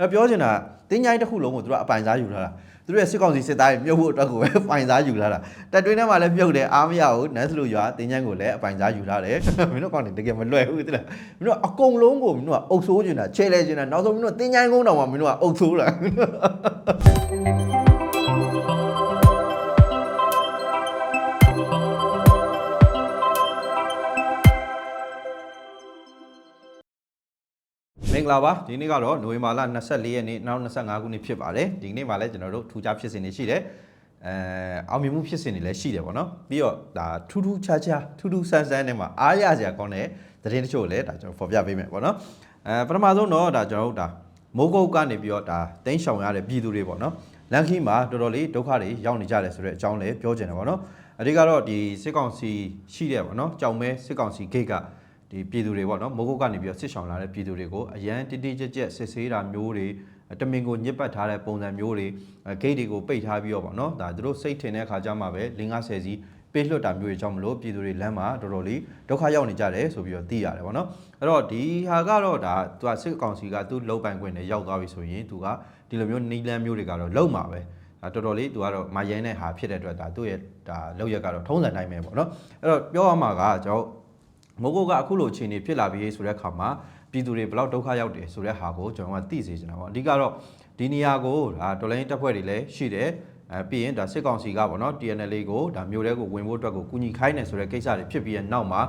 အဲ့တော့ပြောချင်တာတင်းချိုင်းတစ်ခုလုံးကိုသူတို့ကအပိုင်စားယူထားတာသူတို့ရဲ့စစ်ကောင်စီစစ်သားတွေမြုပ်ဖို့အတွက်ကိုပဲပိုင်စားယူထားတာတက်တွင်းထဲမှာလည်းမြုပ်တယ်အားမရဘူးနန်းစလူရွာတင်းချိုင်းကိုလည်းအပိုင်စားယူထားတယ်မင်းတို့ကောင်တွေတကယ်မလွယ်ဘူးတိလားမင်းတို့အကုန်လုံးကိုမင်းတို့ကအုပ်ဆိုးနေတာချဲလဲနေတာနောက်ဆုံးမင်းတို့တင်းချိုင်းကုန်းတောင်မှမင်းတို့ကအုပ်ဆိုးလာ ဂလာပါဒီနေ့ကတော့နိုဝင်ဘာလ24ရက်နေ့နောက်25ခုနှစ်ဖြစ်ပါတယ်ဒီနေ့မှာလည်းကျွန်တော်တို့ထူးခြားဖြစ်စဉ်တွေရှိတယ်အဲအောင်မြင်မှုဖြစ်စဉ်တွေလည်းရှိတယ်ပေါ့နော်ပြီးတော့ဒါထူးထူးခြားခြားထူးထူးဆန်းဆန်းနဲ့မှာအားရစရာကောင်းတဲ့သတင်းတချို့လည်းဒါကျွန်တော်ဖော်ပြပေးမယ်ပေါ့နော်အဲပထမဆုံးတော့ဒါကျွန်တော်တို့ဒါမိုးကုတ်ကနေပြီးတော့ဒါတင်းရှောင်ရတဲ့ပြည်သူတွေပေါ့နော်လန်ခီမှာတော်တော်လေးဒုက္ခတွေရောက်နေကြတယ်ဆိုတဲ့အကြောင်းလည်းပြောချင်တယ်ပေါ့နော်အဓိကတော့ဒီစစ်ကောင်စီရှိတယ်ပေါ့နော်ကြောင်မဲစစ်ကောင်စီဂိတ်က ဒီပြည်သူတွေပေါ့နော်မိုးကုတ်ကနေပြီးတော့စစ်ဆောင်လာတဲ့ပြည်သူတွေကိုအရန်တိတိကျကျစစ်ဆေးတာမျိုးတွေတမင်ကိုညစ်ပတ်ထားတဲ့ပုံစံမျိုးတွေဂိတ်တွေကိုပိတ်ထားပြီးတော့ပေါ့နော်ဒါသူတို့စိတ်ထင်တဲ့ခါကျမှပဲ50စီပေးလွတ်တာမျိုးတွေကြောင့်မလို့ပြည်သူတွေလမ်းမှာတော်တော်လေးဒုက္ခရောက်နေကြတယ်ဆိုပြီးတော့သိရတယ်ပေါ့နော်အဲ့တော့ဒီဟာကတော့ဒါသူကစစ်ကောင်စီကသူ့လုံပိုင်ခွင့်နဲ့ရောက်သွားပြီဆိုရင်သူကဒီလိုမျိုးနီလန်းမျိုးတွေကတော့လုံမှာပဲဒါတော်တော်လေးသူကတော့မယိုင်းတဲ့ဟာဖြစ်တဲ့အတွက်ဒါသူ့ရဲ့ဒါလောက်ရက်ကတော့ထုံးစံတိုင်းပဲပေါ့နော်အဲ့တော့ပြောရမှာကကျွန်တော် မိုးကုတ်ကအခုလိုအခြေအနေဖြစ်လာပြီဆိုတဲ့အခါမှာပြည်သူတွေဘယ်လောက်ဒုက္ခရောက်တယ်ဆိုတဲ့ဟာကိုကျွန်တော်ကသိစေချင်တာပေါ့အဓိကတော့ဒီနေရာကိုဒါတော်လိုင်းတပ်ဖွဲ့တွေလည်းရှိတယ်အဲပြီးရင်ဒါစစ်ကောင်စီကပေါ့နော် TNL ကိုဒါမျိုးတဲကိုဝင်ဖို့အတွက်ကိုကူညီခိုင်းတယ်ဆိုတဲ့ကိစ္စတွေဖြစ်ပြီးရဲ့နောက်မှာ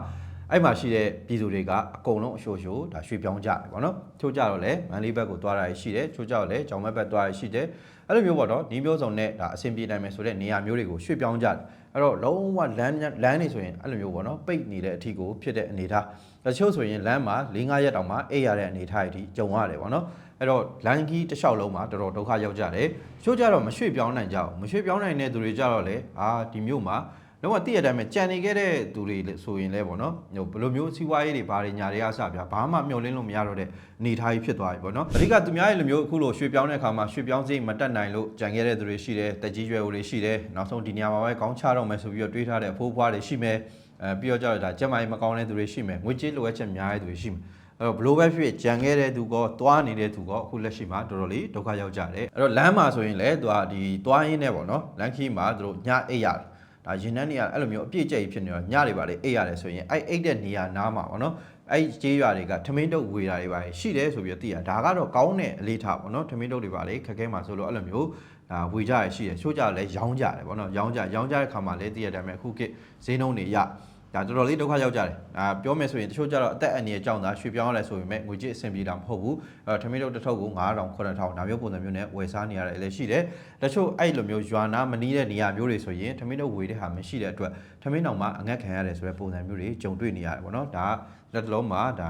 အဲ့မှာရှိတဲ့ပြည်သူတွေကအကုန်လုံးအရှို့ရှို့ဒါရွှေ့ပြောင်းကြတယ်ပေါ့နော်ချို့ကြတော့လည်းမန်လေးဘက်ကိုသွားတာရှိတယ်ချို့ကြတော့လည်းကြောင်ဘက်ဘက်သွားတာရှိတယ်အဲ့လိုမျိုးပေါ့နော်ဒီမျိုးစုံနဲ့ဒါအဆင်ပြေနိုင်မယ်ဆိုတဲ့နေရာမျိုးတွေကိုရွှေ့ပြောင်းကြတယ်အဲ့တော့လုံးဝလမ်းလမ်းနေဆိုရင်အဲ့လိုမျိုးပေါ့နော်ပိတ်နေတဲ့အထီကိုဖြစ်တဲ့အနေထားတချို့ဆိုရင်လမ်းမှာ၄၅ရက်တောင်မှအိပ်ရတဲ့အနေထားအထိကြုံရတယ်ပေါ့နော်အဲ့တော့လမ်းကြီးတစ်လျှောက်လုံးမှာတော်တော်ဒုက္ခရောက်ကြတယ်ချို့ကြတော့မရွှေ့ပြောင်းနိုင်ကြဘူးမရွှေ့ပြောင်းနိုင်တဲ့သူတွေကြတော့လေအာဒီမျိုးမှာ လုံးဝတည့်ရတဲ့အတိုင်းပဲကြံနေခဲ့တဲ့သူတွေဆိုရင်လည်းပေါ့နော်ဟိုဘယ်လိုမျိုးစီးပွားရေးတွေဘာတွေညာတွေကစပြဘာမှမျှော်လင့်လို့မရတော့တဲ့အနေအထားကြီးဖြစ်သွားပြီပေါ့နော်အဓိကသူများရဲ့လိုမျိုးအခုလိုရွှေ့ပြောင်းတဲ့အခါမှာရွှေ့ပြောင်းစိတ်မတက်နိုင်လို့ကြံခဲ့တဲ့သူတွေရှိတယ်တက်ကြီးရွယ်ဦးတွေရှိတယ်နောက်ဆုံးဒီနေရာမှာပဲကောင်းချတော့မယ်ဆိုပြီးတော့တွေးထားတဲ့အဖိုးအဖွားတွေရှိမယ်အဲပြီးတော့ကြတော့ဒါကျက်မိုင်းမကောင်းတဲ့သူတွေရှိမယ်ငွေကြေးလိုအပ်ချက်များတဲ့သူတွေရှိမယ်အဲ့တော့ဘလို့ပဲဖြစ်ဖြစ်ကြံခဲ့တဲ့သူကောသွားနေတဲ့သူကောအခုလက်ရှိမှာတော်တော်လေးဒုက္ခရောက်ကြတယ်အဲ့တော့လမ်းမှာဆိုရင်လည်းသူကဒီသွားရင်းနဲ့ပေါ့နော်လမ်းခီးမှာသူတို့ညအိတ်ရတယ် ဒါရင်နှန်းနေရအဲ့လိုမျိုးအပြည့်ကျက်ကြီးဖြစ်နေတော့ညတွေပါလေအိတ်ရတယ်ဆိုရင်အဲ့အိတ်တဲ့နေရာနားမှာပေါ့နော်အဲ့ကျေးရွာတွေကထမင်းတုပ်ဝေတာတွေပါလေရှိတယ်ဆိုပြီးတော့သိရဒါကတော့ကောင်းတဲ့အလေးထားပေါ့နော်ထမင်းတုပ်တွေပါလေခက်ခဲမှာဆိုလို့အဲ့လိုမျိုးဒါဝေကြရရှိတယ်ချိုးကြလည်းရောင်းကြတယ်ပေါ့နော်ရောင်းကြရောင်းကြတဲ့ခါမှာလည်းသိရတဲ့အတိုင်းပဲအခုခေတ်ဈေးနှုန်းတွေရ ဒါတော်တော်လေးဒုက္ခရောက်ကြတယ်။ဒါပြောမယ်ဆိုရင်တချို့ကြတော့အသက်အန္တရာယ်ကြောင့်သာရွှေ့ပြောင်းရလဲဆိုပေမဲ့ငွေကြေးအဆင်ပြေတာမဟုတ်ဘူး။အဲတော့ထမင်းတို့တစ်ထုပ်ကို9000 9000ဒါမျိုးပုံစံမျိုးနဲ့ဝယ်စားနေရတယ်လည်းရှိတယ်။တချို့အဲ့လိုမျိုးရွာနာမနီးတဲ့နေရာမျိုးတွေဆိုရင်ထမင်းတို့ဝယ်တဲ့ဟာမရှိတဲ့အတွက်ထမင်းတောင်မှအငတ်ခံရတယ်ဆိုတဲ့ပုံစံမျိုးတွေကြုံတွေ့နေရတယ်ပေါ့နော်။ဒါလက်တလုံးမှာဒါ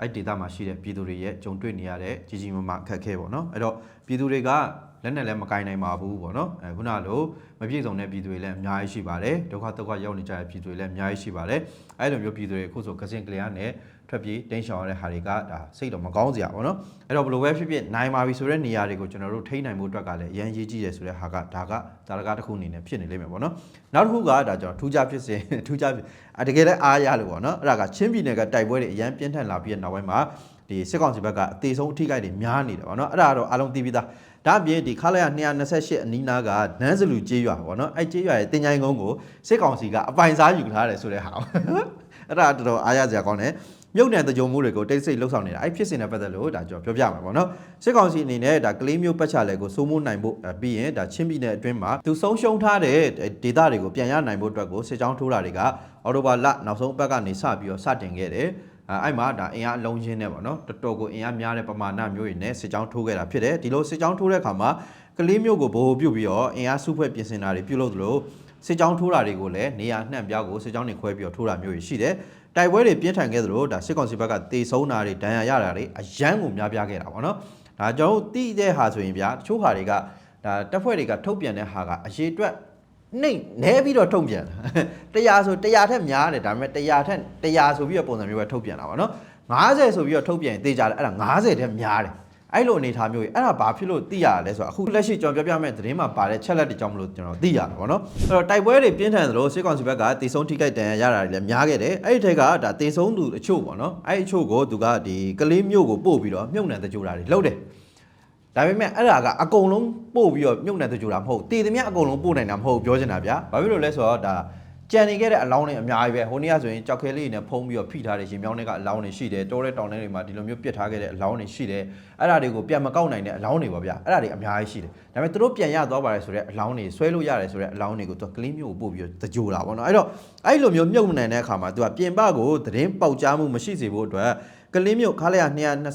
အဲ့ဒေတာမှာရှိတဲ့ပြည်သူတွေရဲ့ကြုံတွေ့နေရတဲ့ကြီးကြီးမားမားအခက်အခဲပေါ့နော်။အဲ့တော့ပြည်သူတွေက လက်နဲ့လည်းမကင်နိုင်ပါဘူးပေါ့နော်အဲခုနလိုမပြည့်စုံတဲ့ပြည်သူတွေလည်းအများကြီးရှိပါတယ်ဒုက္ခဒုက္ခရောက်နေကြတဲ့ပြည်သူတွေလည်းအများကြီးရှိပါတယ်အဲလိုမျိုးပြည်သူတွေအခုဆိုကစင်ကလျာနဲ့ထွက်ပြေးတင်းရှောင်ရတဲ့ဟာတွေကဒါစိတ်တော့မကောင်းစရာပေါ့နော်အဲ့တော့ဘယ်လိုပဲဖြစ်ဖြစ်နိုင်ပါပြီဆိုတဲ့နေရာတွေကိုကျွန်တော်တို့ထိန်းနိုင်မှုအတွက်ကလည်းအရန်ရေးကြည့်ရဆိုတဲ့ဟာကဒါကဒါရကတစ်ခုအနေနဲ့ဖြစ်နေလိမ့်မယ်ပေါ့နော်နောက်တစ်ခုကဒါကျွန်တော်ထူးခြားဖြစ်စဉ်ထူးခြားအတကယ်လည်းအားရလို့ပေါ့နော်အဲ့ဒါကချင်းပြည်နယ်ကတိုက်ပွဲတွေအရန်ပြင်းထန်လာပြီးတဲ့နောက်ပိုင်းမှာ ဒီစစ်ကောင်စီဘက်ကအသေးဆုံးအထိကိတွေများနေတယ်ပေါ့နော်အဲ့ဒါကတော့အားလုံးသိပြီးသားဒါအပြင်ဒီခလာရ228အနီးနားကနန်းစလူကျေးရွာပေါ့နော်အဲ့ကျေးရွာရဲ့တင်ချိုင်းကုန်းကိုစစ်ကောင်စီကအပိုင်စားယူထားတယ်ဆိုတဲ့ဟာအဲ့ဒါတော်တော်အားရစရာကောင်းတယ်မြုပ်နယ်တကြုံမှုတွေကိုတိတ်ဆိတ်လှုပ်ဆောင်နေတာအဲ့ဖြစ်စဉ်နဲ့ပတ်သက်လို့ဒါကျွန်တော်ပြောပြမှာပေါ့နော်စစ်ကောင်စီအနေနဲ့ဒါကလေးမျိုးပတ်ချလဲကိုစိုးမိုးနိုင်ဖို့ပြီးရင်ဒါချင်းပြည်နယ်အတွင်းမှာသူဆုံးရှုံးထားတဲ့ဒေသတွေကိုပြန်ရနိုင်ဖို့အတွက်ကိုစစ်ကြောင်းထိုးတာတွေကအော်တိုဘာလနောက်ဆုံးအပတ်ကနေစပြီးတော့စတင်ခဲ့တယ် အဲအဲ့မှာဒါအင်အားအလုံးချင်းနဲ့ပေါ့နော်တော်တော်ကိုအင်အားများတဲ့ပမာဏမျိုးတွေနဲ့စစ်ကြောင်းထိုးခဲ့တာဖြစ်တယ်ဒီလိုစစ်ကြောင်းထိုးတဲ့အခါမှာကလေးမျိုးကိုဗဟိုပြုတ်ပြီးတော့အင်အားစုဖွဲ့ပြင်ဆင်တာတွေပြုလုပ်သလိုစစ်ကြောင်းထိုးတာတွေကိုလည်းနေရာနှံ့ပြားကိုစစ်ကြောင်းတွေခွဲပြီးတော့ထိုးတာမျိုးတွေရှိတယ်တိုက်ပွဲတွေပြင်းထန်ခဲ့သလိုဒါစစ်ကောင်စီဘက်ကတေဆုံးတာတွေဒဏ်ရာရတာတွေအယမ်းကိုများပြားခဲ့တာပေါ့နော်ဒါကျွန်တော်တို့တိတဲ့ဟာဆိုရင်ဗျာတချို့ဟာတွေကဒါတပ်ဖွဲ့တွေကထုတ်ပြန်တဲ့ဟာကအရေးအတွက် နှိမ့်နဲပြီးတော့ထုတ်ပြန်တာ100ဆို100ထက်များတယ်ဒါပေမဲ့100ထက်100ဆိုပြီးတော့ပုံစံမျိုးပဲထုတ်ပြန်တာပါနော်90ဆိုပြီးတော့ထုတ်ပြန်သေးကြတယ်အဲ့ဒါ90ထက်များတယ်အဲ့လိုအနေထားမျိုးကြီးအဲ့ဒါဘာဖြစ်လို့သိရလဲဆိုတော့အခုလက်ရှိကျွန်တော်ပြောပြမယ့်သတင်းမှာပါတဲ့ချက်လက်တွေကြောင့်မလို့ကျွန်တော်သိရတာပေါ့နော်အဲ့တော့တိုက်ပွဲတွေပြင်းထန်သလိုစစ်ကောင်စီဘက်ကတေဆုံးထိခိုက်ဒဏ်ရာရတာတွေလည်းများခဲ့တယ်အဲ့ဒီထက်ကဒါတေဆုံးသူအချို့ပေါ့နော်အဲ့ဒီအချို့ကိုသူကဒီကလေးမျိုးကိုပို့ပြီးတော့မြုပ်နှံတကြိုတာတွေလုပ်တယ် ဒါပေမဲ့အဲ့ဒါကအကုန်လုံးပို့ပြီးတော့မြုပ်နှံတကြူတာမဟုတ်တည်သမျှအကုန်လုံးပို့နိုင်တာမဟုတ်ပြောချင်တာဗျာဘာဖြစ်လို့လဲဆိုတော့ဒါကြံနေခဲ့တဲ့အလောင်းတွေအများကြီးပဲဟိုနေ့ကဆိုရင်ကြောက်ခဲလေးတွေနဲ့ဖုံးပြီးတော့ဖိထားတဲ့ရှင်မြောင်းတွေကအလောင်းတွေရှိတယ်တိုးတဲ့တောင်ထဲတွေမှာဒီလိုမျိုးပစ်ထားခဲ့တဲ့အလောင်းတွေရှိတယ်အဲ့ဒါတွေကိုပြန်မကောက်နိုင်တဲ့အလောင်းတွေပေါ့ဗျာအဲ့ဒါတွေအများကြီးရှိတယ်ဒါပေမဲ့သူတို့ပြန်ရသွားပါတယ်ဆိုတဲ့အလောင်းတွေဆွဲလို့ရတယ်ဆိုတဲ့အလောင်းတွေကိုသူကကလေးမျိုးကိုပို့ပြီးတော့တကြိုတာပေါ့နော်အဲ့တော့အဲ့လိုမျိုးမြုပ်နိုင်တဲ့အခါမှာသူကပြင်ပကိုသတင်းပေါက်ကြားမှုမရှိစေဖို့အတွက်ကလေးမျိုးခါလိုက်ရ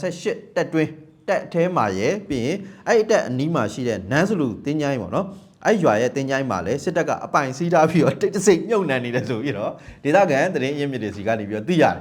228တက်တွင်း တက်အแทမှာရယ်ပြီးရင်အဲ့အတက်အနီးမှာရှိတဲ့နန်းစလူတင်းချိုင်းပေါ့နော်အဲ့ရွာရဲ့တင်းချိုင်းမှာလည်းစစ်တပ်ကအပိုင်စီးထားပြီးတော့တိတ်တဆိတ်မြုပ်နှံနေတယ်ဆိုပြီးတော့ဒေသခံသတင်းရင်းမြစ်တွေစီကနေပြီးတော့သိရတယ်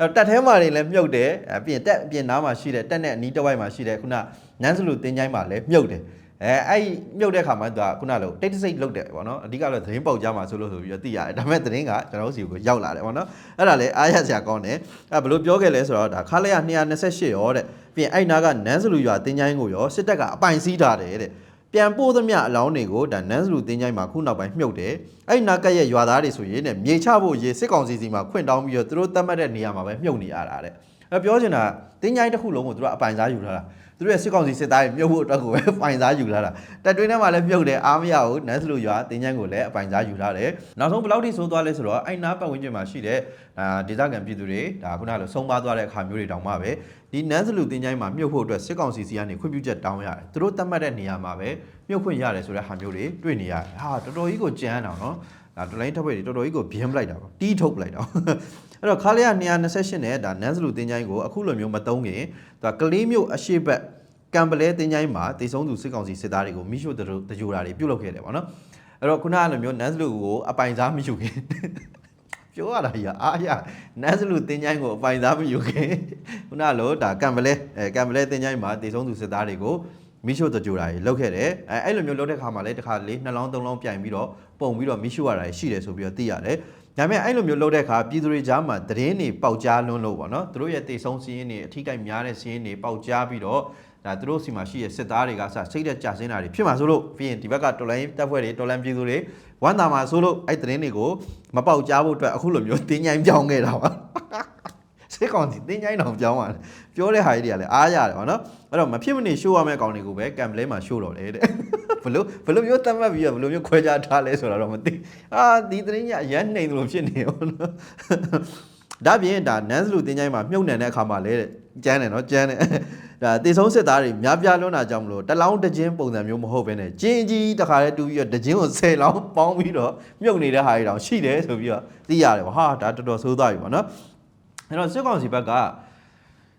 အဲ့တော့တက်ထဲမှာတွေလည်းမြုပ်တယ်အပြင်တက်အပြင်နားမှာရှိတဲ့တက်နဲ့အနီးတစ်ဝိုက်မှာရှိတဲ့ခုနနန်းစလူတင်းချိုင်းမှာလည်းမြုပ်တယ် အဲအဲ့မြုပ်တဲ့ခါမှာသူကခုနလိုတိတ်တဆိတ်လုတ်တယ်ပေါ့နော်အဓိကတော့သတင်းပေါက်ကြားမှာဆိုလို့ဆိုပြီးတော့သိရတယ်ဒါပေမဲ့သတင်းကကျွန်တော်တို့စီကိုရောက်လာတယ်ပေါ့နော်အဲ့ဒါလည်းအားရစရာကောင်းတယ်အဲ့ဘယ်လိုပြောခဲ့လဲဆိုတော့ဒါခါလိုက်ရ228ရောတဲ့ပြီးရင်အဲ့နားကနန်းစလူရွာတင်းချိုင်းကိုရောစစ်တပ်ကအပိုင်စီးထားတယ်တဲ့ပြန်ပို့သမျှအလောင်းတွေကိုဒါနန်းစလူတင်းချိုင်းမှာခုနောက်ပိုင်းမြုပ်တယ်အဲ့ဒီနာကက်ရဲ့ရွာသားတွေဆိုရင်ねမြေချဖို့ရေစစ်ကောင်စီစီမှာခွင့်တောင်းပြီးတော့သူတို့တတ်မှတ်တဲ့နေရာမှာပဲမြုပ်နေရတာတဲ့အဲ့ပြောချင်တာတင်းချိုင်းတစ်ခုလုံးကိုသူတို့အပိုင်စားယူထားတာ သူတို့ရဲ့စစ်ကောင်စီစစ်သားတွေမြုပ်ဖို့အတွက်ကိုပဲပိုင်စားယူထားတာတက်တွင်းထဲမှာလည်းမြုပ်တယ်အားမရဘူးနန်းစလူရွာတင်းချိုင်းကိုလည်းအပိုင်စားယူထားတယ်နောက်ဆုံးဘယ်လောက်ထိဆိုးသွားလဲဆိုတော့အဲ့နာပတ်ဝန်းကျင်မှာရှိတဲ့ဒါဒေသခံပြည်သူတွေဒါခုနကလိုဆုံးပါသွားတဲ့အခါမျိုးတွေတောင်မှပဲဒီနန်းစလူတင်းချိုင်းမှာမြုပ်ဖို့အတွက်စစ်ကောင်စီစီကနေခွင့်ပြုချက်တောင်းရတယ်သူတို့တတ်မှတ်တဲ့နေရာမှာပဲမြုပ်ခွင့်ရတယ်ဆိုတဲ့ဟာမျိုးတွေတွေ့နေရတယ်ဟာတော်တော်ကြီးကိုကြမ်းအောင်နော် ဒါတလိုင်းထပ်ဖွဲ့တွေတော်တော်ကြီးကိုဘင်းပလိုက်တာပေါ့တီးထုတ်ပလိုက်တာအဲ့တော့ခါလျာ228နဲ့ဒါနန်းစလူတင်းချိုင်းကိုအခုလိုမျိုးမတုံးခင်သူကကလေးမျိုးအရှိဘက်ကံပလဲတင်းချိုင်းမှာတေဆုံးသူစစ်ကောင်စီစစ်သားတွေကိုမိရှုတကြိုတာတွေပြုတ်လုပ်ခဲ့တယ်ပေါ့နော်အဲ့တော့ခုနကလိုမျိုးနန်းစလူကိုအပိုင်စားမယူခင်ပြောရတာကြီးအားရနန်းစလူတင်ချိုင်းကိုအပိုင်သားမယူခင်ခုနလိုဒါကံပလဲအဲကံပလဲတင်ချိုင်းမှာတည်ဆုံးသူစစ်သားတွေကိုမိရှုတကြိုတာကြီးလောက်ခဲ့တယ်အဲအဲ့လိုမျိုးလုပ်တဲ့ခါမှာလည်းတစ်ခါလေးနှလောင်းသုံးလောင်းပြိုင်ပြီးတော့ ပုံပြီးတော့မိရှုရတာရှိတယ်ဆိုပြီးတော့သိရတယ်ဒါပေမဲ့အဲ့လိုမျိုးလုပ်တဲ့အခါပြည်သူတွေကြားမှာသတင်းတွေပေါက်ကြားလွန်းလို့ပေါ့နော်သူတို့ရဲ့တည်ဆုံးစီးရင်တွေအထီးကိုက်များတဲ့စီးရင်တွေပေါက်ကြားပြီးတော့ဒါသူတို့စီမှာရှိတဲ့စစ်သားတွေကစစိတ်သက်ကြဆင်းတာတွေဖြစ်မှာဆိုလို့ပြီးရင်ဒီဘက်ကတော်လိုင်းတပ်ဖွဲ့တွေတော်လိုင်းပြည်သူတွေဝမ်းသာမှာဆိုလို့အဲ့သတင်းတွေကိုမပေါက်ကြားဖို့အတွက်အခုလိုမျိုးတင်းញိုင်းပြောင်းခဲ့တာပါ စစ်ကောင်စီတင်းញိုင်းတော်ပြောင်းပါတယ်ပြောတဲ့ဟာကြီးတွေကလည်းအားရတယ်ပေါ့နော်အဲ့တော့မဖြစ်မနေရှိုးရမယ့်ကောင်တွေကိုပဲကံပလဲမှာရှိုးတော့တယ်တဲ့ဘလို့ဘလို့မျိုးတတ်မှတ်ပြီးတော့ဘလို့မျိုးခွဲခြားထားလဲဆိုတာတော့မသိအာဒီသတင်းကြီးအရန်နှိမ်လို့ဖြစ်နေရောနော်ဒါပြင်ဒါနန်းစလူတင်းញိုင်းမှာမြုပ်နှံတဲ့အခါမှာလဲတဲ့ကျန်းတယ်နော်ကျန်းတယ်ဒါတေဆုံးစစ်သားတွေများပြားလွန်းတာကြောင့်မလို့တလောင်းတခြင်းပုံစံမျိုးမဟုတ်ဘဲနဲ့ကျင်းကြီးတခါလဲတူပြီးတော့တခြင်းကို10လောင်းပေါင်းပြီးတော့မြုပ်နေတဲ့ဟာတွေတောင်ရှိတယ်ဆိုပြီးတော့သိရတယ်ပေါ့ဟာဒါတော်တော်ဆိုးသွားပြီပေါ့နော် အဲ့တော့စစ်ကောင်စီဘက်က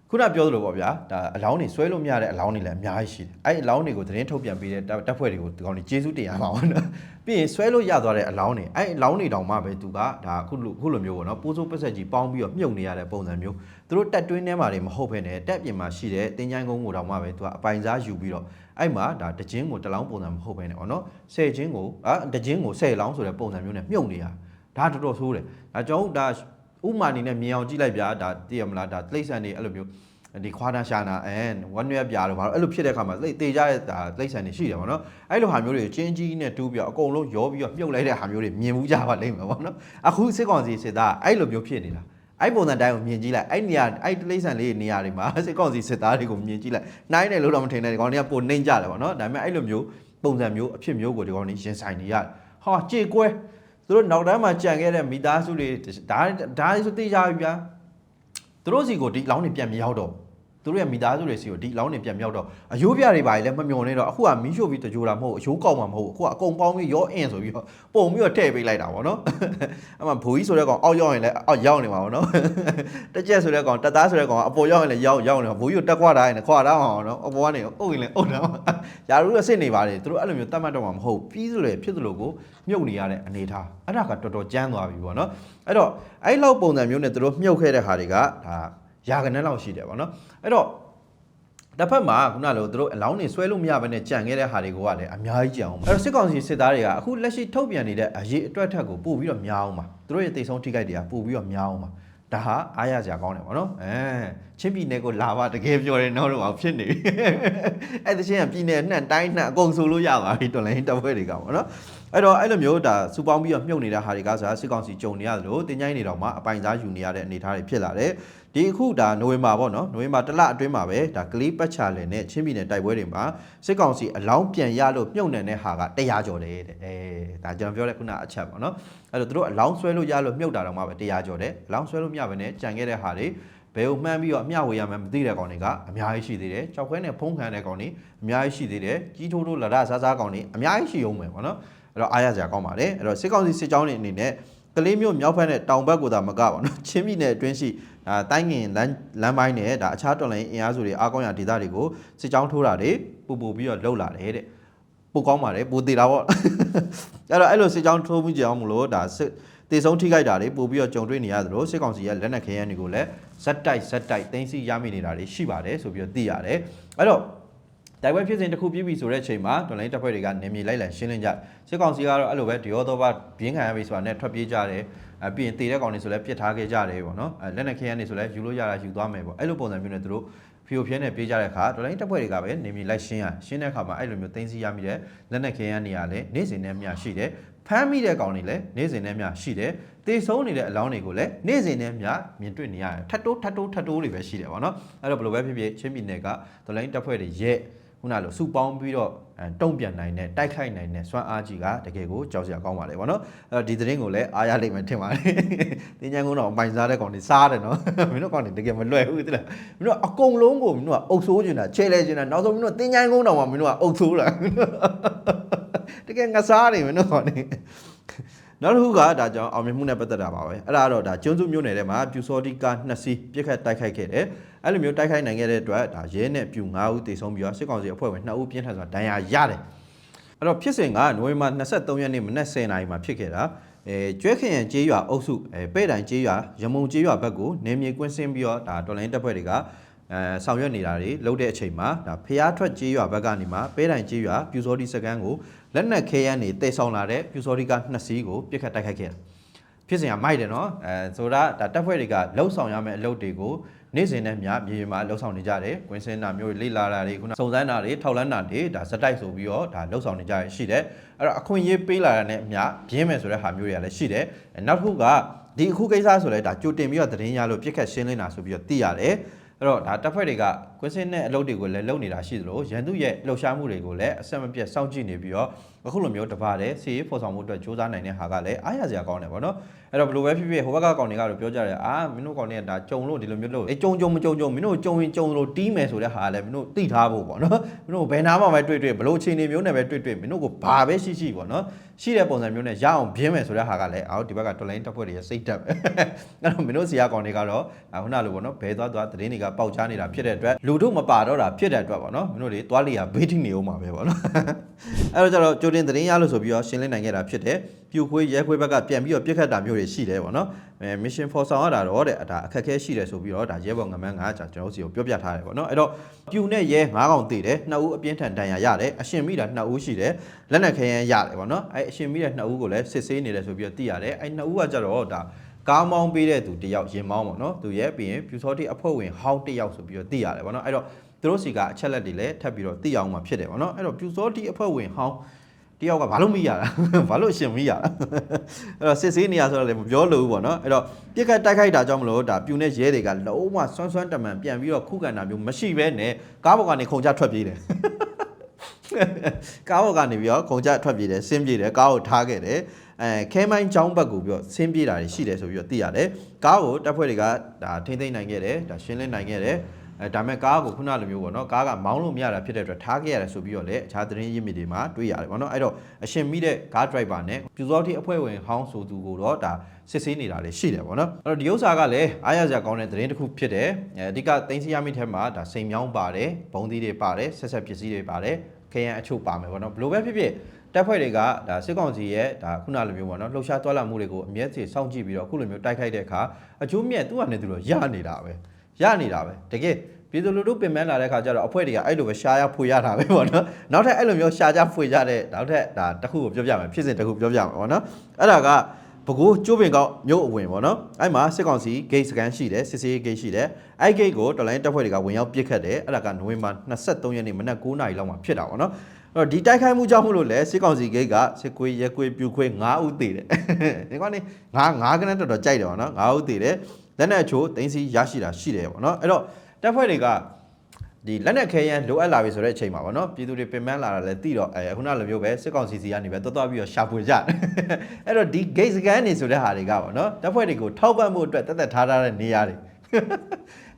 ခုနပြောသလိုပေါ့ဗျာဒါအလောင်းတွေဆွဲလို့မရတဲ့အလောင်းတွေလည်းအများကြီးရှိတယ်အဲ့အလောင်းတွေကိုသတင်းထုတ်ပြန်ပေးတဲ့တပ်ဖွဲ့တွေကိုဒီကောင်တွေကျေးဇူးတင်ရမှာပေါ့နော်ပြီးရင်ဆွဲလို့ရသွားတဲ့အလောင်းတွေအဲ့အလောင်းတွေတောင်မှပဲသူကဒါခုလိုခုလိုမျိုးပေါ့နော်ပိုးစိုးပက်ဆက်ကြီးပေါင်းပြီးတော့မြုပ်နေရတဲ့ပုံစံမျိုးသူတို့တက်တွင်းထဲမှာတွေမဟုတ်ဘဲနဲ့တက်ပြင်မှာရှိတဲ့တင်းချိုင်းကုန်းကိုတောင်မှပဲသူကအပိုင်စားယူပြီးတော့အဲ့မှာဒါတခြင်းကိုတလောင်းပုံစံမဟုတ်ဘဲနဲ့ပေါ့နော်ဆယ်ခြင်းကိုအာတခြင်းကိုဆယ်လောင်းဆိုတဲ့ပုံစံမျိုးနဲ့မြုပ်နေရဒါတော်တော်ဆိုးတယ်ဒါကြောင့်ဒါ ဥမာအနေနဲ့မြင်အောင်ကြည့်လိုက်ဗျာဒါသိရမလားဒါတိရစ္ဆာန်တွေအဲ့လိုမျိုးဒီခွာနာရှာနာအဲဝမ်းရွက်ပြားလို့ဘာလို့အဲ့လိုဖြစ်တဲ့အခါမှာသိတေကြတဲ့ဒါတိရစ္ဆာန်တွေရှိတယ်ဗောနော်အဲ့လိုဟာမျိုးတွေချင်းကြီးနဲ့တူးပြီးတော့အကုန်လုံးရောပြီးတော့မြုပ်လိုက်တဲ့ဟာမျိုးတွေမြင်မှုကြပါလိမ့်မယ်ဗောနော်အခုစစ်ကောင်စီစစ်သားအဲ့လိုမျိုးဖြစ်နေတာအဲ့ပုံစံတိုင်းကိုမြင်ကြည့်လိုက်အဲ့နေရာအဲ့တိရစ္ဆာန်လေးနေရာတွေမှာစစ်ကောင်စီစစ်သားတွေကိုမြင်ကြည့်လိုက်နိုင်တယ်လို့တော့မထင်နဲ့ဒီကောင်တွေကပိုနှိမ့်ကြတယ်ဗောနော်ဒါပေမဲ့အဲ့လိုမျိုးပုံစံမျိုးအဖြစ်မျိုးကိုဒီကောင်တွေရင်ဆိုင်နေရတယ်ဟာကြေကွဲ သူတို့နောက်တန်းမှာကြံခဲ့တဲ့မိသားစုတွေဒါဒါဆိုသိကြပြီဗျာသူတို့စီကိုဒီလောင်းတွေပြန်မရောက်တော့ သူတို့ရဲ့မိသားစုတွေစီကိုဒီအလောင်းတွေပြန်မြောက်တော့အယိုးပြတွေပါလေလည်းမမျောနေတော့အခုကမီးရှို့ပြီးတကြိုတာမဟုတ်အယိုးကောက်မှာမဟုတ်အခုကအကုန်ပေါင်းပြီးရောအင်းဆိုပြီးတော့ပုံပြီးတော့ထည့်ပေးလိုက်တာဗောနော်အမှဘူကြီးဆိုတဲ့ကောင်အောက်ရောက်ရင်လည်းအောက်ရောက်နေမှာဗောနော်တက်ကျက်ဆိုတဲ့ကောင်တက်သားဆိုတဲ့ကောင်ကအပေါ်ရောက်ရင်လည်းရောက်ရောက်နေမှာဘူကြီးကိုတက်ခွာထားရင်လည်းခွာထားအောင်နော်အပေါ်ကနေအုပ်ရင်လည်းအုပ်ထားမှာယာရုအစ်စ်နေပါလေသူတို့အဲ့လိုမျိုးတတ်မှတ်တော့မှာမဟုတ်ပြီးဆိုလေဖြစ်သလိုကိုမြုပ်နေရတဲ့အနေထားအဲ့ဒါကတော်တော်ကြမ်းသွားပြီဗောနော်အဲ့တော့အဲ့လောက်ပုံစံမျိုးနဲ့သူတို့မြုပ်ခဲ့တဲ့ဟာတွေကဒါ ရာကနန်းလောက်ရှိတယ်ဗောနော်အဲ့တော့တစ်ဖက်မှာခုနလိုသူတို့အလောင်းတွေဆွဲလို့မရဘဲနဲ့ကြံခဲ့တဲ့ဟာတွေကလည်းအများကြီးကြံအောင်ပါအဲ့တော့စစ်ကောင်စီစစ်သားတွေကအခုလက်ရှိထုတ်ပြန်နေတဲ့အရေးအတွက်ထက်ကိုပို့ပြီးတော့များအောင်ပါသူတို့ရဲ့တိတ်ဆုံးထိခိုက်တွေကပို့ပြီးတော့များအောင်ပါဒါဟာအားရစရာကောင်းတယ်ဗောနော်အဲချင်းပြည်နယ်ကိုလာပါတကယ်ပြောတယ်နောက်တော့ဖြစ်နေပြီအဲ့တချင်းကပြည်နယ်နှံ့တိုင်းနှံ့အကုန်ဆိုလို့ရပါပြီတော်လိုင်းတပ်ဖွဲ့တွေကဗောနော်အဲ့တော့အဲ့လိုမျိုးဒါစူပေါင်းပြီးတော့မြုပ်နေတဲ့ဟာတွေကဆိုတာစစ်ကောင်စီကြုံနေရတယ်လို့တင်းချိုင်းနေတော့မှအပိုင်စားယူနေရတဲ့အနေအထားတွေဖြစ်လာတယ် ဒီအခုဒါနိုဝင်ဘာပေါ့နော်နိုဝင်ဘာတစ်လအတွင်းမှာပဲဒါကလေးပတ်ချာလင်နဲ့ချင်းပြည်နယ်တိုက်ပွဲတွေမှာစစ်ကောင်စီအလောင်းပြန်ရလို့မြုပ်နှံတဲ့ဟာက100ကျော်တယ်တဲ့အဲဒါကျွန်တော်ပြောတဲ့ခုနအချက်ပေါ့နော်အဲ့တော့သူတို့အလောင်းဆွဲလို့ရလို့မြုပ်တာတော့မှပဲ100ကျော်တယ်အလောင်းဆွဲလို့မရဘဲနဲ့ကြံခဲ့တဲ့ဟာတွေဘယ်ကိုမှန်းပြီးတော့အမျှဝေရမှန်းမသိတဲ့ကောင်တွေကအများကြီးရှိသေးတယ်ကြောက်ခွဲနဲ့ဖုံးခံတဲ့ကောင်တွေအများကြီးရှိသေးတယ်ကြီးထိုးထိုးလာရစားစားကောင်တွေအများကြီးရှိအောင်မယ်ပေါ့နော်အဲ့တော့အားရစရာကောင်းပါတယ်အဲ့တော့စစ်ကောင်စီစစ်ကြောင်းတွေအနေနဲ့ ကလေးမျိုးမြောက်ဖက်နဲ့တောင်ဘက်ကိုသာမကပါနော်ချင်းပြည်နယ်အတွင်းရှိအာတိုင်းငင်လမ်းလမ်းပိုင်းနဲ့ဒါအခြားတော်လိုင်းအင်အားစုတွေအားကောင်းရာဒေသတွေကိုစစ်ကြောင်းထိုးတာတွေပူပူပြီးတော့လှုပ်လာတယ်တဲ့ပိုကောင်းပါတယ်ပိုသေးတာပေါ့အဲ့တော့အဲ့လိုစစ်ကြောင်းထိုးမှုကြောင့်မလို့ဒါစစ်တေဆုံးထိခိုက်တာတွေပို့ပြီးတော့ကြုံတွေ့နေရသလိုစစ်ကောင်စီရဲ့လက်နက်ခဲယမ်းတွေကိုလည်းဇက်တိုက်ဇက်တိုက်တင်းစီရမိနေတာတွေရှိပါတယ်ဆိုပြီးတော့သိရတယ်အဲ့တော့ တိုက်ပွဲဖြစ်စဉ်တစ်ခုပြပြီဆိုတဲ့အချိန်မှာတော်လိုင်းတပ်ဖွဲ့တွေကနေမြေလိုက်လံရှင်းလင်းကြစစ်ကောင်စီကတော့အဲ့လိုပဲဒီရောတော့ဘာပြင်းခံရပြီဆိုတာနဲ့ထွက်ပြေးကြတယ်အပြီးရင်တေတဲ့ကောင်တွေဆိုလည်းပြစ်ထားခဲ့ကြတယ်ပေါ့နော်အဲလက်နက်ခဲယမ်းတွေဆိုလည်းယူလို့ရတာယူသွားမယ်ပေါ့အဲ့လိုပုံစံမျိုးနဲ့သူတို့ဖီယိုဖျဲနဲ့ပြေးကြတဲ့အခါတော်လိုင်းတပ်ဖွဲ့တွေကပဲနေမြေလိုက်ရှင်းရရှင်းတဲ့အခါမှာအဲ့လိုမျိုးတင်းစီရမိတဲ့လက်နက်ခဲယမ်းတွေကလည်းနေ့စဉ်နဲ့မျှရှိတယ်ဖမ်းမိတဲ့ကောင်တွေလည်းနေ့စဉ်နဲ့မျှရှိတယ်တေဆုံးနေတဲ့အလောင်းတွေကိုလည်းနေ့စဉ်နဲ့မျှမြင်တွေ့နေရတယ်ထတ်တိုးထတ်တိုးထတ်တိုးတွေပဲရှိတယ်ပေါ့နော်အဲ့တော့ဘယ်လိုပဲဖြစ်ဖြစ်ချင်းပြည်နယ်ကတော်လိုင်းတပ်ဖွဲ့တွေရဲ့ ခုနလိုစုပေါင်းပြီးတော့အဲတုံ့ပြန်နိုင်တဲ့တိုက်ခိုက်နိုင်တဲ့စွမ်းအားကြီးကတကယ်ကိုကြောက်စရာကောင်းပါလေဗောနော်အဲ့တော့ဒီသတင်းကိုလည်းအားရလိမ့်မယ်ထင်ပါတယ်တင်းချမ်းကုန်းတော့အပိုင်စားတဲ့ကောင်တွေစားတယ်နော်မင်းတို့ကောင်တွေတကယ်မလွယ်ဘူးတိလားမင်းတို့အကုန်လုံးကိုမင်းတို့ကအုပ်ဆိုးနေတာချဲလဲနေတာနောက်ဆုံးမင်းတို့တင်းချမ်းကုန်းတော့မှမင်းတို့ကအုပ်ဆိုးတာတကယ်ငစားနေမင်းတို့ကောင်တွေနောက်တစ်ခုကဒါကြောင့်အောင်မြင်မှုနဲ့ပတ်သက်တာပါပဲအဲ့ဒါကတော့ဒါကျွန်းစုမြို့နယ်ထဲမှာပြူစောတိကာနှစ်စီးပြစ်ခတ်တိုက်ခိုက်ခဲ့တယ် အဲ့လိုမျိုးတိုက်ခိုက်နိုင်ခဲ့တဲ့အတွက်ဒါရဲနဲ့ပြူ9ဦးတေဆုံးပြီးတော့စစ်ကောင်စီအဖွဲ့ဝင်2ဦးပြင်းထန်စွာဒဏ်ရာရတယ်အဲ့တော့ဖြစ်စဉ်ကနိုဝင်ဘာ23ရက်နေ့မနက်10:00နာရီမှာဖြစ်ခဲ့တာအဲကျွဲခရင်ကျေးရွာအုပ်စုအဲပဲ့တိုင်ကျေးရွာရမုံကျေးရွာဘက်ကိုနေမြေကွင်းဆင်းပြီးတော့ဒါတော်လိုင်းတပ်ဖွဲ့တွေကအဲဆောင်ရွက်နေတာတွေလုပ်တဲ့အချိန်မှာဒါဖျားထွက်ကျေးရွာဘက်ကနေမှပဲတိုင်ကျေးရွာပြူစောတိစကန်ကိုလက်နက်ခဲယမ်းတွေတိတ်ဆောင်လာတဲ့ပြူစောတိကနှစ်စီးကိုပြစ်ခတ်တိုက်ခိုက်ခဲ့တာဖြစ်စဉ်ကမိုက်တယ်နော်အဲဆိုတာဒါတပ်ဖွဲ့တွေကလှုပ်ဆောင်ရမယ့်အလုပ်တွေကို နေ့စဉ်နဲ့မျှမြေပြင်မှာလှုပ်ဆောင်နေကြတယ်ကွင်းစင်းတာမျိုးတွေလေ့လာတာတွေခုနစုံစမ်းတာတွေထောက်လန်းတာတွေဒါစတိုက်ဆိုပြီးတော့ဒါလှုပ်ဆောင်နေကြရရှိတယ်အဲ့တော့အခွင့်အရေးပေးလာတာနဲ့အမျှပြင်းမယ်ဆိုတဲ့ဟာမျိုးတွေကလည်းရှိတယ်နောက်တစ်ခုကဒီအခုကိစ္စဆိုလဲဒါကြိုတင်ပြီးတော့သတင်းရလို့ပြစ်ခတ်ရှင်းလင်းတာဆိုပြီးတော့သိရတယ်အဲ့တော့ဒါတပ်ဖွဲ့တွေကကွင်းစင်းတဲ့အလုပ်တွေကိုလည်းလုပ်နေတာရှိသလိုရန်သူရဲ့လှုပ်ရှားမှုတွေကိုလည်းအဆက်မပြတ်စောင့်ကြည့်နေပြီးတော့ အခုလိုမျိုးတပါတဲ့စီရေးဖော်ဆောင်မှုအတွက်စ조사နိုင်တဲ့ဟာကလည်းအားရစရာကောင်းတယ်ဗောနော်အဲ့တော့ဘယ်လိုပဲဖြစ်ဖြစ်ဟိုဘက်ကကောင်တွေကတော့ပြောကြတယ်အာမင်းတို့ကောင်တွေကဒါကြုံလို့ဒီလိုမျိုးလို့အေးကြုံကြုံမကြုံကြုံမင်းတို့ကြုံရင်ကြုံလို့တီးမယ်ဆိုတဲ့ဟာလည်းမင်းတို့သိထားဖို့ဗောနော်မင်းတို့ဘယ်နာမှပဲတွေ့တွေ့ဘလို့ချိန်နေမျိုးနဲ့ပဲတွေ့တွေ့မင်းတို့ကဘာပဲရှိရှိဗောနော်ရှိတဲ့ပုံစံမျိုးနဲ့ရအောင်ပြင်းမယ်ဆိုတဲ့ဟာကလည်းအော်ဒီဘက်ကတော်လိုင်းတပ်ဖွဲ့တွေရဲ့စိတ်တက်ပဲအဲ့တော့မင်းတို့စီယာကောင်တွေကတော့ခုနလိုဗောနော်ဘဲသွားသွားသတင်းတွေကပေါက်ချနေတာဖြစ်တဲ့အတွက်လူတို့မပါတော့တာဖြစ်တဲ့အတွက်ဗောနော်မင်းတို့တွေသွားလျာဘေးထိနေအောင်ပါပဲဗောနော်အဲ့တော့ကျတော့ကြိုတင်သတင်းရလို့ဆိုပြီးတော့ရှင်းလင်းနိုင်ခဲ့တာဖြစ်တယ်ပြူခွေးရဲခွေးဘက်ကပြန်ပြီးတော့ပြစ်ခတ်တာမျိုးတွေရှိတယ်ဗောနော်အဲ mission for ဆောင်ရတာတော့တဲ့ဒါအခက်အခဲရှိတယ်ဆိုပြီးတော့ဒါရဲဘော်ငမန်းကကျွန်တော်တို့စီကိုပြောပြထားတယ်ဗောနော်အဲ့တော့ပြူနဲ့ရဲ၅កောင်တည်တယ်နှစ်ဦးအပြင်းထန်ဒဏ်ရာရတယ်အရှင်မိတာနှစ်ဦးရှိတယ်လက်နက်ခဲယမ်းရတယ်ဗောနော်အဲအရှင်မိတဲ့နှစ်ဦးကိုလည်းစစ်ဆေးနေတယ်ဆိုပြီးတော့သိရတယ်အဲနှစ်ဦးကကြတော့ဒါကားမောင်းပေးတဲ့သူတယောက်ရင်မောင်းပေါ့နော်သူရဲ့ပြီးရင်ပြူစောတိအဖွဲ့ဝင်ဟောင်းတယောက်ဆိုပြီးတော့သိရတယ်ဗောနော်အဲ့တော့သူတို့စီကအချက်လက်တွေလည်းထပ်ပြီးတော့သိအောင်မှဖြစ်တယ်ဗောနော်အဲ့တော့ပြူစောတိအဖွဲ့ဝင်ဟောင်း တယောက်ကဘာလို့မိရတာဘာလို့ရှင်မိရတာအဲ့တော့စစ်ဆေးနေရဆိုတော့လည်းမပြောလို့ဘူးပေါ့နော်အဲ့တော့ပြစ်ခတ်တိုက်ခိုက်တာကြောင့်မလို့ဒါပြူနဲ့ရဲတွေကလုံးဝဆွမ်းဆွမ်းတမန်ပြန်ပြီးတော့ခုခံတာမျိုးမရှိဘဲနဲ့ကားပေါ်ကနေခုံချထွက်ပြေးတယ်ကားပေါ်ကနေပြီးတော့ခုံချထွက်ပြေးတယ်ဆင်းပြေးတယ်ကားကိုထားခဲ့တယ်အဲခဲမိုင်းချောင်းဘက်ကိုပြီးတော့ဆင်းပြေးတာတွေရှိတယ်ဆိုပြီးတော့သိရတယ်ကားကိုတပ်ဖွဲ့တွေကဒါထိမ့်သိမ့်နိုင်ခဲ့တယ်ဒါရှင်းလင်းနိုင်ခဲ့တယ် အဲဒါမဲ့ကားကိုခုနလိုမျိုးပေါ့နော်ကားကမောင်းလို့မရတာဖြစ်တဲ့အတွက်ထားခဲ့ရတယ်ဆိုပြီးတော့လည်းအခြားသတင်းရင်းမြစ်တွေမှာတွေ့ရတယ်ပေါ့နော်အဲ့တော့အရှင်မိတဲ့ကားဒရိုက်ဘာနဲ့ပြူစောတိအဖွဲ့ဝင်ဟောင်းဆိုသူကိုတော့ဒါစစ်ဆေးနေတာလည်းရှိတယ်ပေါ့နော်အဲ့တော့ဒီဥစ္စာကလည်းအားရစရာကောင်းတဲ့သတင်းတစ်ခုဖြစ်တယ်အဲအဓိကသိန်းစီရမိထဲမှာဒါစိန်မြောင်းပါတယ်ဘုံသီးတွေပါတယ်ဆက်ဆက်ပစ္စည်းတွေပါတယ်ခရမ်းအချို့ပါမယ်ပေါ့နော်ဘလို့ပဲဖြစ်ဖြစ်တပ်ဖွဲ့တွေကဒါစစ်ကောင်စီရဲ့ဒါခုနလိုမျိုးပေါ့နော်လှုပ်ရှားသွားလာမှုတွေကိုအမြဲတစေစောင့်ကြည့်ပြီးတော့ခုလိုမျိုးတိုက်ခိုက်တဲ့အခါအကျိုးမြတ်သူ့အနေနဲ့သူတို့ရနေတာပဲ ရနေတာပဲတကယ်ပြည်သူလူထုပင်ပန်းလာတဲ့ခါကျတော့အဖွဲ့တွေကအဲ့လိုပဲရှားရဖွေရတာပဲပေါ့နော်နောက်ထပ်အဲ့လိုမျိုးရှားကြဖွေကြတဲ့နောက်ထပ်ဒါတစ်ခုကိုပြောပြမယ်ဖြစ်စဉ်တစ်ခုပြောပြမယ်ပေါ့နော်အဲ့ဒါကဘကိုးကျိုးပင်ကောက်မြို့အဝင်ပေါ့နော်အဲ့မှာစစ်ကောင်စီ gate စကန်ရှိတယ်စစ်စေး gate ရှိတယ်အဲ့ gate ကိုတော်လိုင်းတပ်ဖွဲ့တွေကဝင်ရောက်ပစ်ခတ်တယ်အဲ့ဒါကနိုဝင်ဘာ23ရက်နေ့မနက်9:00နာရီလောက်မှာဖြစ်တာပေါ့နော်အဲ့တော့ဒီတိုက်ခိုက်မှုကြောင့်မလို့လဲစစ်ကောင်စီဂိတ်ကစစ်ကွေးရက်ကွေးပြူခွေး9ဦးသေးတယ်ဒီကောင်နေ9 9ကနက်တော်တော်ကြိုက်တယ်ပေါ့နော်9ဦးသေးတယ် လက်နက်အချို့တင်းစီရရှိတာရှိတယ်ပေါ့နော်အဲ့တော့တပ်ဖွဲ့တွေကဒီလက်နက်ခဲယမ်းလိုအပ်လာပြီဆိုတဲ့အချိန်မှာပေါ့နော်ပြည်သူတွေပင်ပန်းလာတာလည်းသိတော့အဲခုနလိုမျိုးပဲစစ်ကောင်စီစီကနေပဲတော်တော်ပြီးတော့ရှာဖွေကြတယ်အဲ့တော့ဒီ gate scan နေဆိုတဲ့ဟာတွေကပေါ့နော်တပ်ဖွဲ့တွေကိုထောက်ပံ့ဖို့အတွက်တက်တက်ထားထားတဲ့နေရာတွေ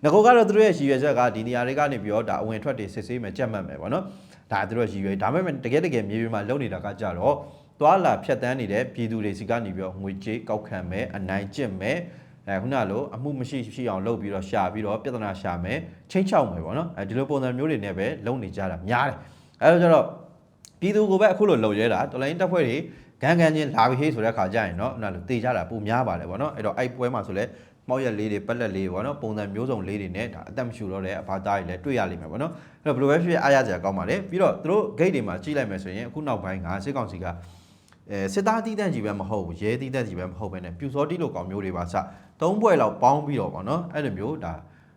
ငကောကတော့သူတို့ရဲ့ရည်ရွယ်ချက်ကဒီနေရာတွေကနေပြီးတော့ဒါအဝင်ထွက်တွေစစ်ဆေးမယ်ကြက်မှတ်မယ်ပေါ့နော်ဒါသူတို့ရည်ရွယ်ဒါပေမဲ့တကယ်တကယ်မြေပြင်မှာလုပ်နေတာကကြတော့သွာလာဖြတ်တန်းနေတဲ့ပြည်သူတွေစီကနေပြီးတော့ငွေကြေးကောက်ခံမယ်အနိုင်ကျင့်မယ် အဲခုနလိုအမှုမရှိရှိအောင်လုပ်ပြီးတော့ရှာပြီးတော့ပြဿနာရှာမယ်ချင်းချောက်မယ်ပေါ့နော်အဲဒီလိုပုံစံမျိုးတွေနဲ့ပဲလုပ်နေကြတာများတယ်အဲတော့ကျတော့ပြည်သူကိုပဲအခုလိုလုပ်ရဲတာတော်လိုင်းတပ်ဖွဲ့တွေဂန်းဂန်းချင်းလာပြီးဟေးဆိုတဲ့ခါကျရင်เนาะခုနလိုတေကြတာပုံများပါတယ်ပေါ့နော်အဲ့တော့အဲ့ပွဲမှာဆိုလဲ မောက်ရက်လေးတွေပက်လက်လေးပေါ့နော်ပုံစံမျိုးစုံလေးတွေနဲ့ဒါအသက်မရှူတော့တဲ့အဘာသားတွေလည်းတွေ့ရလိမ့်မယ်ပေါ့နော်အဲ့တော့ဘယ်လိုပဲဖြစ်ဖြစ်အားရစရာကောင်းပါလေပြီးတော့သူတို့ gate တွေမှာကြီးလိုက်မယ်ဆိုရင်အခုနောက်ပိုင်းကစစ်ကောင်စီကအဲစစ်သားတီးတန့်ကြီးပဲမဟုတ်ဘူးရဲတီးတန့်ကြီးပဲမဟုတ်ပဲねပြူစောတီးလို့ကောင်မျိုးတွေပါစ သုံးဘွဲ့လောက်ပေါင်းပြီးတော့ပေါ့နော်အဲ့လိုမျိုးဒါ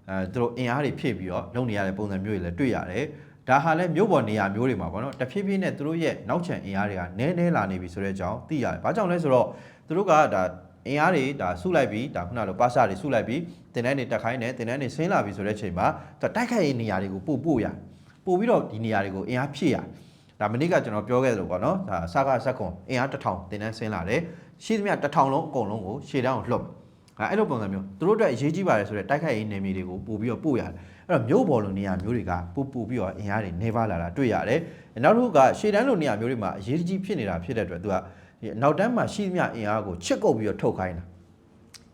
အဲသူတို့အင်အားတွေဖြည့်ပြီးတော့လုပ်နေရတဲ့ပုံစံမျိုးတွေလည်းတွေ့ရတယ်ဒါဟာလည်းမြို့ပေါ်နေရာမျိုးတွေမှာပေါ့နော်တဖြည်းဖြည်းနဲ့သူတို့ရဲ့နောက်ချန်အင်အားတွေကနည်းနည်းလာနေပြီဆိုတဲ့အကြောင်းသိရတယ်။ဘာကြောင့်လဲဆိုတော့သူတို့ကဒါအင်အားတွေဒါစုလိုက်ပြီးဒါခုနလိုပါစာတွေစုလိုက်ပြီးတင်တန်းတွေတက်ခိုင်းတယ်တင်တန်းတွေဆင်းလာပြီဆိုတဲ့အချိန်မှာသူတိုက်ခိုက်ရေးနေရာတွေကိုပို့ပို့ရပို့ပြီးတော့ဒီနေရာတွေကိုအင်အားဖြည့်ရဒါမနေ့ကကျွန်တော်ပြောခဲ့သလိုပေါ့နော်ဒါစကားဆက်ခွန်အင်အား1000တင်တန်းဆင်းလာတယ်ရှိသမျှ1000လုံးအကုန်လုံးကိုရှေ့တန်းကိုလှုပ် အဲအဲ့လိုပုံစံမျိုးသူတို့အတွက်အရေးကြီးပါတယ်ဆိုတဲ့တိုက်ခိုက်ရေးနေမြေတွေကိုပို့ပြီးတော့ပို့ရတယ်အဲ့တော့မြို့ပေါ်လိုနေရာမျိုးတွေကပို့ပို့ပြီးတော့အင်အားတွေနေပါလာတာတွေ့ရတယ်နောက်တစ်ခုကရှေ့တန်းလိုနေရာမျိုးတွေမှာအရေးကြီးဖြစ်နေတာဖြစ်တဲ့အတွက်သူကဒီနောက်တန်းမှာရှိသမျှအင်အားကိုချစ်ကုပ်ပြီးတော့ထုတ်ခိုင်းတာ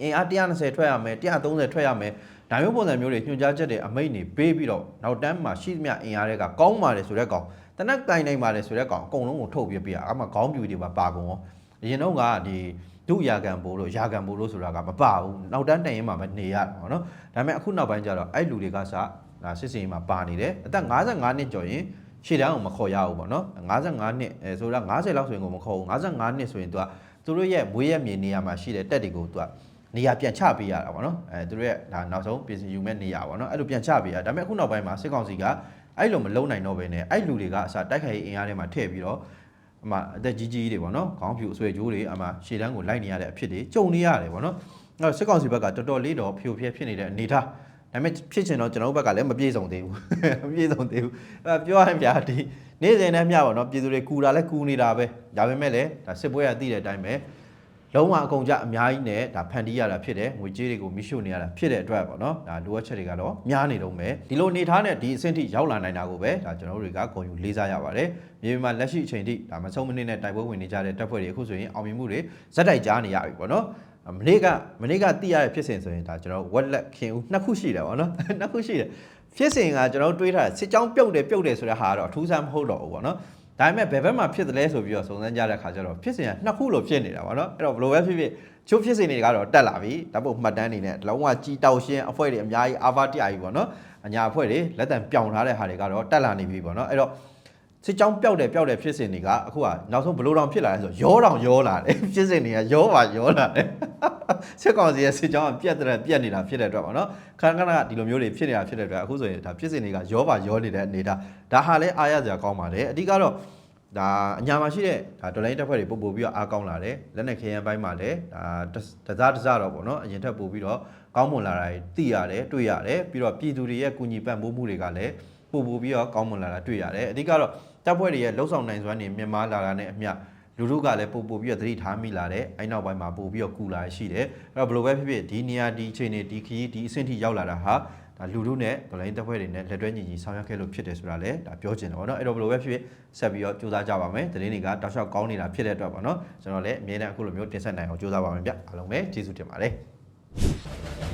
အင်အား120ထွက်ရမယ်130ထွက်ရမယ်ဒါမျိုးပုံစံမျိုးတွေညွှန်ကြားချက်တွေအမိန့်တွေပေးပြီးတော့နောက်တန်းမှာရှိသမျှအင်အားတွေကကောင်းပါတယ်ဆိုတဲ့ကောင်တနက်ကင်နိုင်ပါတယ်ဆိုတဲ့ကောင်အကုန်လုံးကိုထုတ်ပြပြရအမှခေါင်းပြူတွေပါပါကုန်ရော အရင်တော့ကဒီဒုရာကန်ဘိုးတို့ရာကန်ဘိုးတို့ဆိုတာကမပါဘူးနောက်တန်းတိုင်ရင်မှပဲနေရတာပေါ့နော်ဒါပေမဲ့အခုနောက်ပိုင်းကျတော့အဲ့လူတွေကစဒါစစ်စင်မှာပါနေတယ်အသက်55နှစ်ကျော်ရင်ရှေ့တန်းအောင်မခေါ်ရဘူးပေါ့နော်55နှစ်အဲဆိုတာ90လောက်ဆိုရင်ကိုမခေါ်ဘူး55နှစ်ဆိုရင်သူကသူတို့ရဲ့မွေးရမြေနေရာမှာရှိတဲ့တက်တွေကိုသူကနေရာပြန်ချပေးရတာပေါ့နော်အဲသူတို့ရဲ့ဒါနောက်ဆုံးပြင်ဆင်ယူမဲ့နေရာပေါ့နော်အဲ့လိုပြန်ချပေးရဒါပေမဲ့အခုနောက်ပိုင်းမှာစစ်ကောင်စီကအဲ့လိုမလုံနိုင်တော့ဘဲနဲ့အဲ့လူတွေကအစားတိုက်ခိုက်ရေးအင်အားထဲမှာထည့်ပြီးတော့ အမအသက်ကြီးကြီးတွေပေါ့နော်ခေါင်းဖြူအဆွေကြိုးတွေအမရှေ့တန်းကိုလိုက်နေရတဲ့အဖြစ်တွေကြုံနေရတယ်ပေါ့နော်အဲ့တော့စစ်ကောင်စီဘက်ကတော်တော်လေးတော့ဖြိုဖျက်ဖြစ်နေတဲ့အနေထားဒါပေမဲ့ဖြစ်ချင်တော့ကျွန်တော်တို့ဘက်ကလည်းမပြေဆုံးသေးဘူးမပြေဆုံးသေးဘူးအဲပြောရရင်ဗျာဒီနေ့စဉ်နဲ့မျှပါတော့ပြည်သူတွေကူတာလဲကူနေတာပဲဒါပေမဲ့လည်းဒါစစ်ပွဲရသိတဲ့အတိုင်းပဲ လုံးဝအကုန်ကြအများကြီးနဲ့ဒါဖန်တီးရတာဖြစ်တယ်ငွေကြေးတွေကိုမိရှုနေရတာဖြစ်တဲ့အတွက်ပေါ့နော်ဒါလိုအပ်ချက်တွေကတော့များနေတော့မယ်ဒီလိုအနေထားနဲ့ဒီအဆင့်ထိရောက်လာနိုင်တာကိုပဲဒါကျွန်တော်တို့တွေကဂုဏ်ယူလေးစားရပါတယ်မြေပြင်မှာလက်ရှိအချိန်ထိဒါမဆုံးမနစ်နဲ့တိုက်ပွဲဝင်နေကြတဲ့တပ်ဖွဲ့တွေအခုဆိုရင်အောင်မြင်မှုတွေဇက်တိုက်ကြားနေရပြီပေါ့နော်မနေ့ကမနေ့ကသိရတဲ့ဖြစ်စဉ်ဆိုရင်ဒါကျွန်တော်ဝက်လက်ခင်ဦးနှစ်ခုရှိတယ်ပေါ့နော်နှစ်ခုရှိတယ်ဖြစ်စဉ်ကကျွန်တော်တွေးထားစစ်ကြောင်းပြုတ်တယ်ပြုတ်တယ်ဆိုတဲ့ဟာကတော့အထူးဆန်းမဟုတ်တော့ဘူးပေါ့နော် ဒါပေမဲ့ဘယ်ဘက်မှာဖြစ်တယ်လဲဆိုပြီးတော့စုံစမ်းကြတဲ့ခါကျတော့ဖြစ်စဉ်ကနှစ်ခုလို့ဖြစ်နေတာပါเนาะအဲ့တော့ဘယ်လိုပဲဖြစ်ဖြစ်ချိုးဖြစ်စဉ်တွေကတော့တက်လာပြီဓာတ်ပုံမှတ်တမ်းတွေနဲ့လုံးဝကြီးတောက်ရှင်းအဖွဲ့တွေအများကြီးအာဗာတရားကြီးပေါ့เนาะအညာအဖွဲ့တွေလက်တံပြောင်ထားတဲ့ဟာတွေကတော့တက်လာနေပြီပေါ့เนาะအဲ့တော့ စစ်ကြောင်းပျောက်တယ်ပျောက်တယ်ဖြစ်စဉ်တွေကအခုကနောက်ဆုံးဘလို့တောင်ဖြစ်လာလဲဆိုတော့ရောတောင်ရောလာတယ်ဖြစ်စဉ်တွေကရောပါရောလာတယ်စစ်ကောင်စီရဲ့စစ်ကြောင်းကပြက်တဲ့ပြက်နေတာဖြစ်တဲ့အတွက်ပေါ့နော်ခဏခဏဒီလိုမျိုးတွေဖြစ်နေတာဖြစ်တဲ့အတွက်အခုဆိုရင်ဒါဖြစ်စဉ်တွေကရောပါရောနေတဲ့အနေဒါဒါဟာလည်းအားရစရာကောင်းပါတယ်အဓိကတော့ဒါအညာမှာရှိတဲ့ဒါဒေါ်လာတက်ဖွဲ့တွေပို့ပို့ပြီးတော့အားကောင်းလာတယ်လက်နဲ့ခရမ်းပိုင်းမှာလည်းဒါတစားတစားတော့ပေါ့နော်အရင်ထက်ပို့ပြီးတော့ကောင်းမွန်လာတာသိရတယ်တွေ့ရတယ်ပြီးတော့ပြည်သူတွေရဲ့ကူညီပံ့ပိုးမှုတွေကလည်း ပို့ပို့ပြီးတော့ကောင်းမွန်လာတာတွေ့ရတယ်အဓိကတော့တပ်ဖွဲ့တွေရဲ့လှုပ်ဆောင်နိုင်စွမ်းတွေမြန်မာလာတာနဲ့အမျှလူတို့ကလည်းပို့ပို့ပြီးတော့သတိထားမိလာတယ်အဲ့နောက်ပိုင်းမှာပို့ပြီးတော့ကူလာရှိတယ်အဲ့တော့ဘယ်လိုပဲဖြစ်ဖြစ်ဒီနေရာဒီအချိန်တွေဒီခရီးဒီအဆင့်ထိရောက်လာတာဟာဒါလူတို့နဲ့ဒေါ်လာတပ်ဖွဲ့တွေနဲ့လက်တွဲညီညီဆောင်ရွက်ခဲ့လို့ဖြစ်တယ်ဆိုတာလည်းဒါပြောချင်တယ်ပေါ့နော်အဲ့တော့ဘယ်လိုပဲဖြစ်ဖြစ်ဆက်ပြီးတော့ကြိုးစားကြပါမယ်တရင်တွေကတောက်လျှောက်ကောင်းနေတာဖြစ်တဲ့အတွက်ပေါ့နော်ကျွန်တော်လည်းအမြဲတမ်းအခုလိုမျိုးတင်ဆက်နိုင်အောင်ကြိုးစားပါမယ်ဗျအားလုံးပဲကျေးဇူးတင်ပါတယ်